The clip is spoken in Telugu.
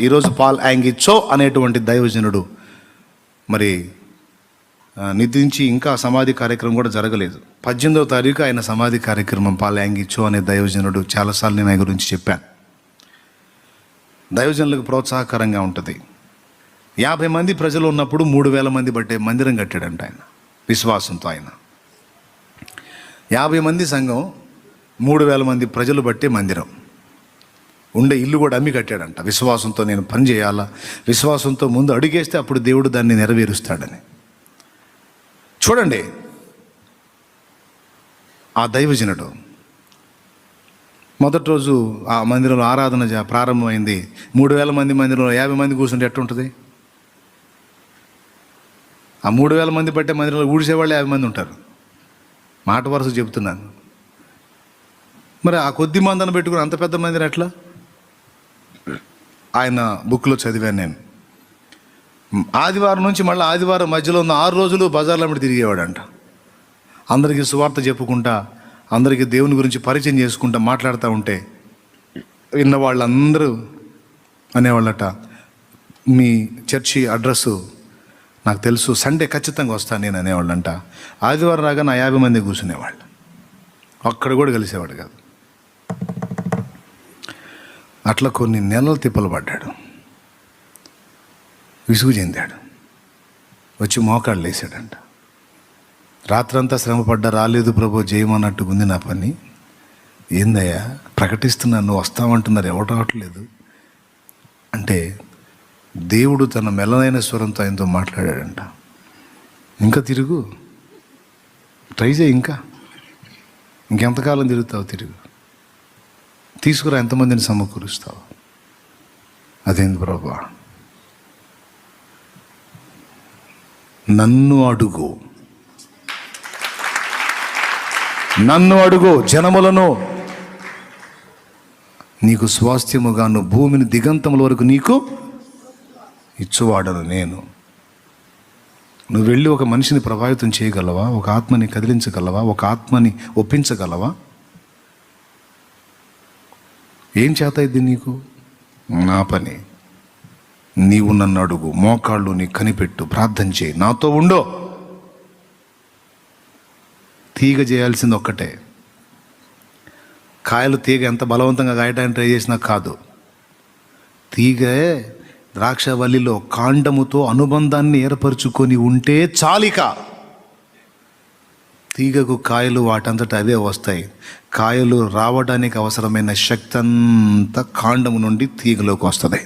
ఈరోజు పాల్ యాంగిచ్చో అనేటువంటి దైవజనుడు మరి నిధించి ఇంకా సమాధి కార్యక్రమం కూడా జరగలేదు. పద్దెనిమిదవ తారీఖు ఆయన సమాధి కార్యక్రమం పాల్ యాంగిచ్చో అనే దైవజనుడు చాలాసార్లు నేను ఆయన గురించి చెప్పాను. దైవజనులకు ప్రోత్సాహకరంగా ఉంటుంది. యాభై మంది ప్రజలు ఉన్నప్పుడు మూడు వేల మంది బట్టే మందిరం కట్టాడంట ఆయన విశ్వాసంతో ఆయన. యాభై మంది సంఘం మూడు వేల మంది ప్రజలు బట్టే మందిరం. ఉండే ఇల్లు కూడా అమ్మి కట్టాడంట. విశ్వాసంతో నేను పని చేయాలా? విశ్వాసంతో ముందు అడుగేస్తే అప్పుడు దేవుడు దాన్ని నెరవేరుస్తాడని. చూడండి. ఆ దైవజనుడు మొదటి రోజు ఆ మందిరంలో ఆరాధన జ- ప్రారంభమైంది. మూడు వేల మంది మందిరంలో యాభై మంది కూర్చుంటే ఎట్టుంటుంది? ఆ మూడు వేల మంది పట్టే మందిరంలో ఊడిసేవాళ్ళు యాభై మంది ఉంటారు. మాట వరుస చెబుతున్నాను. మరి ఆ కొద్ది మందిని పెట్టుకుని అంత పెద్ద మందిరం ఎట్లా? ఆయన బుక్లో చదివాను నేను. ఆదివారం నుంచి మళ్ళీ ఆదివారం మధ్యలో ఉన్న ఆరు రోజులు బజార్లో అమ్మడి తిరిగేవాడంట. అందరికీ సువార్త చెప్పుకుంటా అందరికీ దేవుని గురించి పరిచయం చేసుకుంటా మాట్లాడుతూ ఉంటే విన్న వాళ్ళందరూ అనేవాళ్ళట మీ చర్చి అడ్రస్సు నాకు తెలుసు సండే ఖచ్చితంగా వస్తాను నేను అనేవాళ్ళంట. ఆదివారం రాగా నా యాభై మంది కూర్చునేవాళ్ళు. అక్కడ కూడా కలిసేవాడు కాదు. అట్లా కొన్ని నెలలు తిప్పలు పడ్డాడు. విసుగు చెందాడు. వచ్చి మోకాళ్ళు వేసాడంట రాత్రంతా శ్రమపడ్డా రాలేదు ప్రభు చేయమన్నట్టుకుంది నా పని. ఏందయ్యా ప్రకటిస్తున్నాను నువ్వు వస్తామంటున్నారు ఎవరు రావట్లేదు? అంటే దేవుడు తన మెల్లనైన స్వరంతో ఆయనతో మాట్లాడాడంట. ఇంకా తిరుగు. ట్రై చేయి ఇంకా. ఇంకెంతకాలం తిరుగుతావు తిరుగు. తీసుకురా ఎంతమందిని సమకూరుస్తావు? అదేంది ప్రభా? నన్ను అడుగు. నన్ను అడుగు జనములను. నీకు స్వాస్థ్యముగాను భూమిని దిగంతముల వరకు నీకు ఇచ్చువాడను నేను. నువ్వు వెళ్ళి ఒక మనిషిని ప్రభావితం చేయగలవా? ఒక ఆత్మని కదిలించగలవా? ఒక ఆత్మని ఒప్పించగలవా? ఏం చేత ఇది నీకు? నా పని. నీవు నన్ను అడుగు మోకాళ్ళు నీ కనిపెట్టు ప్రార్థన చేయి నాతో ఉండో. తీగ చేయాల్సింది ఒక్కటే. కాయలు తీగ ఎంత బలవంతంగా కాయటానికి ట్రై చేసినా కాదు. తీగ ద్రాక్షవల్లిలో కాండముతో అనుబంధాన్ని ఏర్పరచుకొని ఉంటే చాలిక. తీగకు కాయలు వాటంతట అవే వస్తాయి. కాయలు రావడానికి అవసరమైన శక్తి అంతా కాండము నుండి తీగలోకి వస్తుంది.